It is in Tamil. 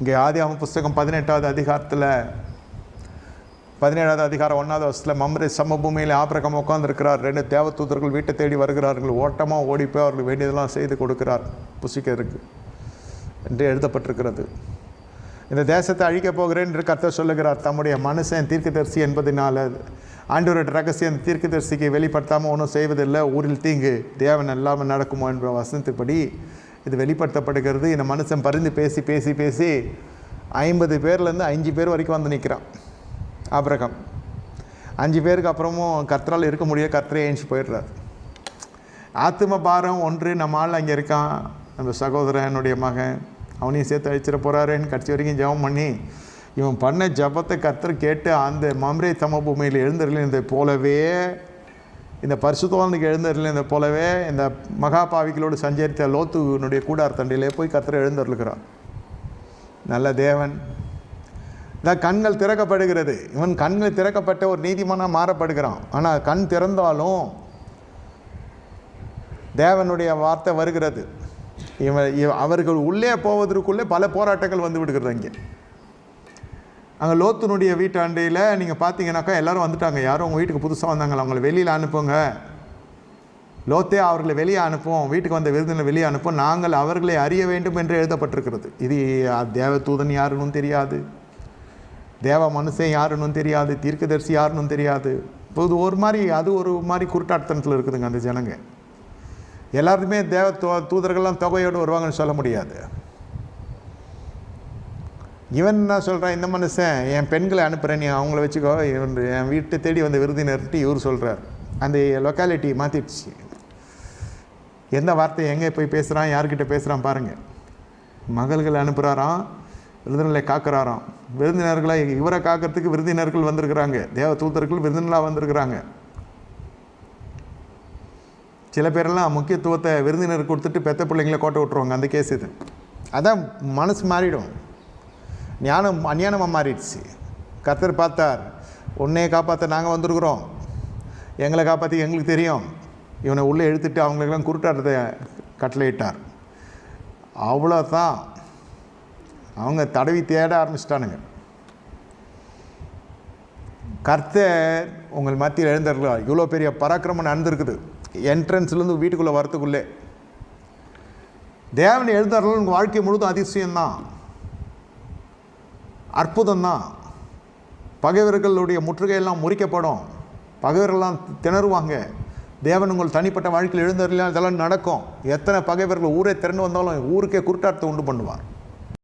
இங்கே ஆதியாம புஸ்தகம் பதினெட்டாவது அதிகாரத்தில் பதினேழாவது அதிகாரம் ஒன்றாவது வருஷத்தில் மம்ரே சமபூமியில் ஆபிரகம் உட்காந்துருக்கிறார் ரெண்டு தேவதூதர்கள் வீட்டை தேடி வருகிறார்கள். ஓட்டமாக ஓடி போய் அவர்கள் வேண்டியதெல்லாம் செய்து கொடுக்கிறார் புசிக்கிறதுக்கு என்று எழுதப்பட்டிருக்கிறது. இந்த தேசத்தை அழிக்கப் போகிறேன் என்று கர்த்தர் சொல்லுகிறார். தம்முடைய மனுஷன் தீர்க்கதரிசி என்பதனால் ஆண்டோரோட ரகசியம் தீர்க்கதரிசிக்கு வெளிப்படுத்தாமல் ஒன்றும் செய்வதில்லை. ஊரில் தீங்கு தேவன் இல்லாமல் நடக்குமோ என்ற வசனத்துப்படி இது வெளிப்படுத்தப்படுகிறது. இந்த மனுஷன் பரிந்து பேசி பேசி பேசி ஐம்பது பேர்லேருந்து அஞ்சு பேர் வரைக்கும் வந்து நிற்கிறான் ஆபிரகம். அஞ்சு பேருக்கு அப்புறமும் கர்த்தரால் இருக்க முடியாது கர்த்தரே ஏஞ்சி போயிடுறார். ஆத்தும பாரம் ஒன்று நம்ம ஆள் அங்கே இருக்கான். நம்ம சகோதரனுடைய மகன். அவனையும் சேர்த்து அழிச்சிட போகிறாருன்னு கடைசி வரைக்கும் ஜெபம் பண்ணி இவன் பண்ண ஜபத்தை கர்த்தர் கேட்டு அந்த மம்ரே சமபூமியில் எழுந்திருந்ததை போலவே இந்த பரிசுத்தவானுக்கு எழுந்தருளினதை போலவே இந்த மகா பாவிகளோடு சஞ்சரித்த லோத்துனுடைய கூடார் தண்டிலே போய் கத்திர எழுந்தருளுகிறார். நல்ல தேவன். இந்த கண்கள் திறக்கப்படுகிறது. இவன் கண்கள் திறக்கப்பட்ட ஒரு நீதிமானாக மாறப்படுகிறான். ஆனால் கண் திறந்தாலும் தேவனுடைய வார்த்தை வருகிறது. இவன் இவ- அவர்கள் உள்ளே போவதற்குள்ளே பல போராட்டங்கள் வந்து விடுகிறது அங்கே. அங்கே லோத்துனுடைய வீட்டாண்டையில் நீங்கள் பார்த்தீங்கன்னாக்கா எல்லாரும் வந்துட்டாங்க. யாரும் உங்கள் வீட்டுக்கு புதுசாக வந்தாங்களா? அவங்கள வெளியில் அனுப்புங்க. லோத்தே அவர்களை வெளியே அனுப்புவோம். வீட்டுக்கு வந்த விருந்தினர் வெளியே அனுப்புவோம். நாங்கள் அவர்களை அறிய வேண்டும் என்று எழுதப்பட்டிருக்கிறது. இது தேவ தூதன் யாருன்னு தெரியாது. தேவ மனுஷன் யாருன்னு தெரியாது. தீர்க்கதரிசி யாருன்னு தெரியாது. இப்போ இது ஒரு மாதிரி அது ஒரு மாதிரி குருட்டாட்டத்தில் இருக்குதுங்க அந்த ஜனங்க. எல்லாருமே தேவ தூதர்கள்லாம் தொகையோடு வருவாங்கன்னு சொல்ல முடியாது. இவன் என்ன சொல்கிறான் இந்த மனுஷன் என் பெண்களை அனுப்புகிறேன் நீ அவங்கள வச்சுக்கோ. இவன் என் வீட்டை தேடி வந்த விருந்தினர்ட்டு இவர் சொல்கிறார் அந்த லொக்காலிட்டி மாற்றிடுச்சு எந்த வார்த்தையை எங்கே போய் பேசுகிறான் யார்கிட்ட பேசுகிறான் பாருங்கள் மகள்கள் அனுப்புகிறாராம் விருந்தினர்களை காக்கிறாராம். விருந்தினர்களை இவரை காக்கிறதுக்கு விருந்தினர்கள் வந்திருக்கிறாங்க. தேவ தூதர்கள் விருந்தினர்களாக வந்திருக்கிறாங்க. சில பேரெல்லாம் முக்கியத்துவத்தை விருந்தினர் கொடுத்துட்டு பெத்த பிள்ளைங்களை கோட்டை விட்டுருவாங்க அந்த கேஸ் இது. அதான் மனசு மாறிடும். ஞானம் அஞ்ஞானமாக மாறிடுச்சு கர்த்தர் பார்த்தார் உன்னையை காப்பாற்ற நாங்கள் வந்திருக்கிறோம். எங்களை காப்பாற்றி எங்களுக்கு தெரியும். இவனை உள்ளே எழுத்துட்டு அவங்களுக்கெல்லாம் குருட்டாட்டத்தை கட்டளையிட்டார். அவ்வளோதான் அவங்க தடவி தேட ஆரம்பிச்சிட்டானுங்க. கர்த்தர் உங்கள் மத்தியில் எழுந்தருளா இவ்வளோ பெரிய பராக்கிரமம் நடந்திருக்குது. என்ட்ரன்ஸ்லேருந்து வீட்டுக்குள்ளே வரத்துக்குள்ளே. தேவனை எழுந்தருள் உங்கள் வாழ்க்கை முழுதும் அதிசயம்தான். அற்புதம்தான் பகைவர்களுடைய முற்றுகையெல்லாம் முறிக்கப்படும். பகைவர்கள்லாம் திணறுவாங்க. தேவன் உங்கள் தனிப்பட்ட வாழ்க்கையில் எழுந்தருளால் இதெல்லாம் நடக்கும். எத்தனை பகைவர்கள் ஊரே திறந்து வந்தாலும் ஊருக்கே குருட்டார்த்தை உண்டு பண்ணுவார்.